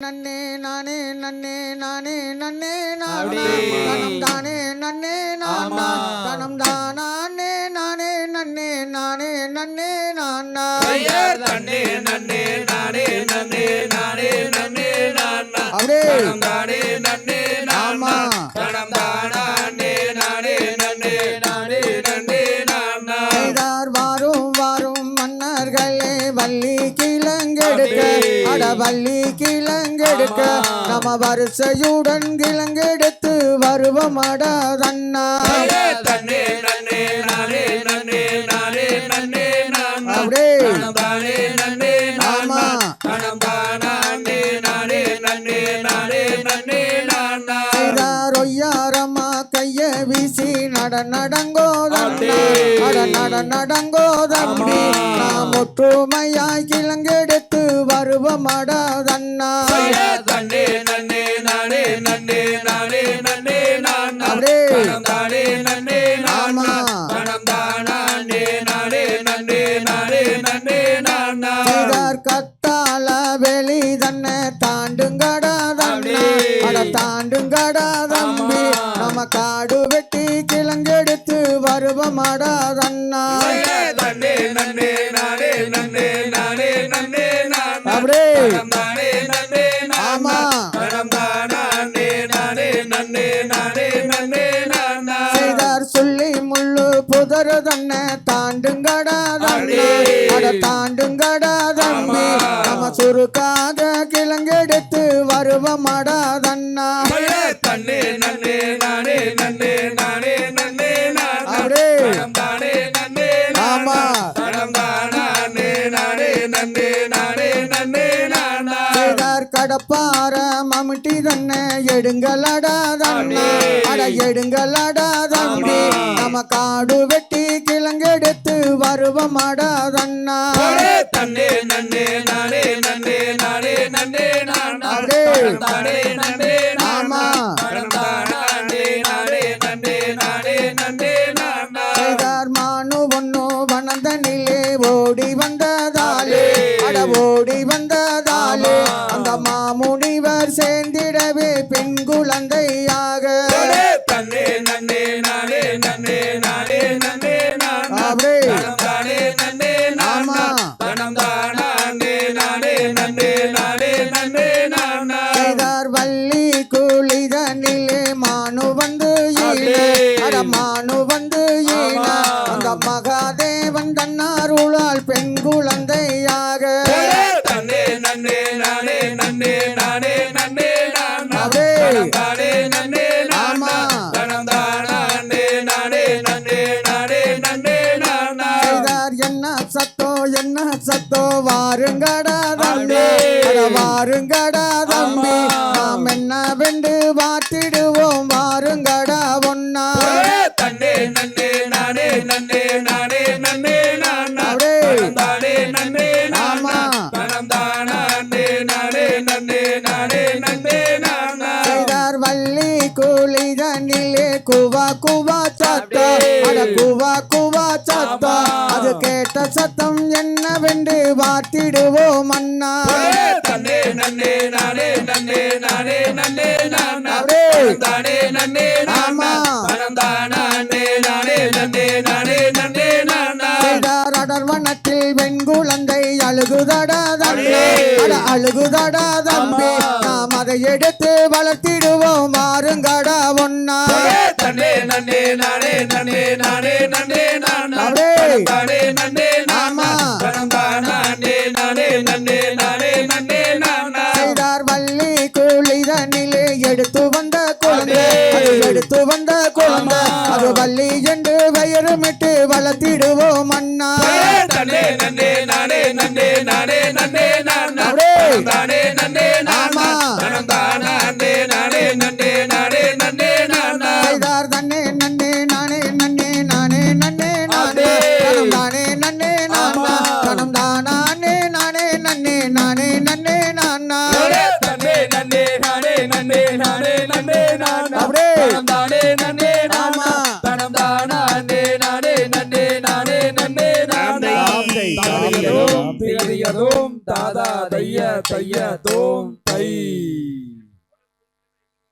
நன்னே நானே நன்னே நானே நன்னே நான். தனம் தானே நன்னே நான். ஆமா. தனம் தானே நானே நன்னே நானே நன்னே நான். ஐயர் தன்னே நன்னே நானே நன்னே நானே நன்னே நானா. அப்படியே. தானே நன்னே அப்படி. அட வள்ளி கிழங்கெடுக்க. நம்ம வரிசையுடன் கிழங்கெடுத்து வருவோம். அட தன்னா தன்னே நன்னே நானே நன்னே நானே நன்னே வீசி நட நடங்கோ ஒற்றுமையாய் கிழங்கெடுத்து வருவோம் அட தன்னா தன்னே நன்னே நானே நன்னே நானே நன்னே நானா. தனம் தானே நன்னே நானா. தனம் தானே நானே நன்னே நானே நன்னே நானா. செய்தார் கத்தால வெளி தன்னை தாண்டுங்கடா தம்பி. அட. தாண்டுங்கடா தம்பி. நம்ம காடு வெட்டி கிழங்கெடுத்து வருவோம் அடா தன்னா நானே நன்னே நானே நன்னே நானா. அப்படியே தானே நன்னே நானா. ஆமா. தனம் தானே நானே நன்னே நானே நன்னே நானா. செய்தார் சொல்லி முள்ளு புதர் தன்னை தாண்டுங்கடா கடப்பார மம்முட்டி தன்னை எடுங்களடா தண்ணா. அட எடுங்களடா தம்பி ஆமா. நம்ம காடு வெட்டி கிழங்கெடுத்து வருவோம் அடா தண்ணா நன்னே நானே நன்னே நானே நன்னே நானா. சேர்ந்திடவே பெண் குழந்தையாக. தன்னே நன்னே நானே நன்னே நானே நன்னே நானா தானே. நன்னே. நானா தனம் தானே நானே நன்னே நானே நன்னே நானா செய்தார் வள்ளி குளிதனிலே மானு வந்து. அட மானு வந்து. அந்த மகாதேவன் தன்னாருளால் பெண் குழந்தையாக. தன்னே நன்னே நானே நன்னே நானே சத்தோ வாருங்கடா தம்பி வாருங்கடா தம்பி. நாம் என்ன வென்று வாத்திடுவோம் வாருங்கடா ஒன்னா தன்னே நன்னே நானே நன்னே நானே நன்னே நானா அப்படியே. தனம் தானே நன்னே நானா ஆமா. தனம் தானே நானே நன்னே நானே நன்னே நானா செய்தார் வள்ளி குளிதனிலே குவா குவா சத்தம் அப்படியே. அட குவா குவா சத்தம் ஆமா. அது கேட்ட சத்தம் என்னவென்று வாத்திடுவோம் அண்ணா. தன்னே நன்னே நானே நன்னே நானே நன்னே நானா நன்னே நானா அழுகுதடா தம்பி. அட அழுகுதடா தம்பி. நாம் அதை எடுத்து வளர்த்திடுவோம். மாறுங்கடா ஒன்னா தன்னே நன்னே நானே நன்னே நானே நன்னே நானா. நன்னே நானா. ஆமா. தனம் தானே நானே நன்னே நானே நன்னே நானா. செய்தார் வள்ளி குளிதனிலே எடுத்து வந்த குழந்தை. எடுத்து வந்த குழந்தை. அது வள்ளி என்று பெயருமிட்டு வளர்த்திடுவோம் அண்ணா. தன்னே நன்னே நானே நானா ஒரே தன்னே நன்னே நானே நன்னே நானே நன்னே நானா அப்படியே. தானே நன்னே நானா. தனம் தானே நானே நன்னே நானே நன்னே நானா தை, தை. தாதையதோம் திகதியதோம் தாதா தைய தைய தோம்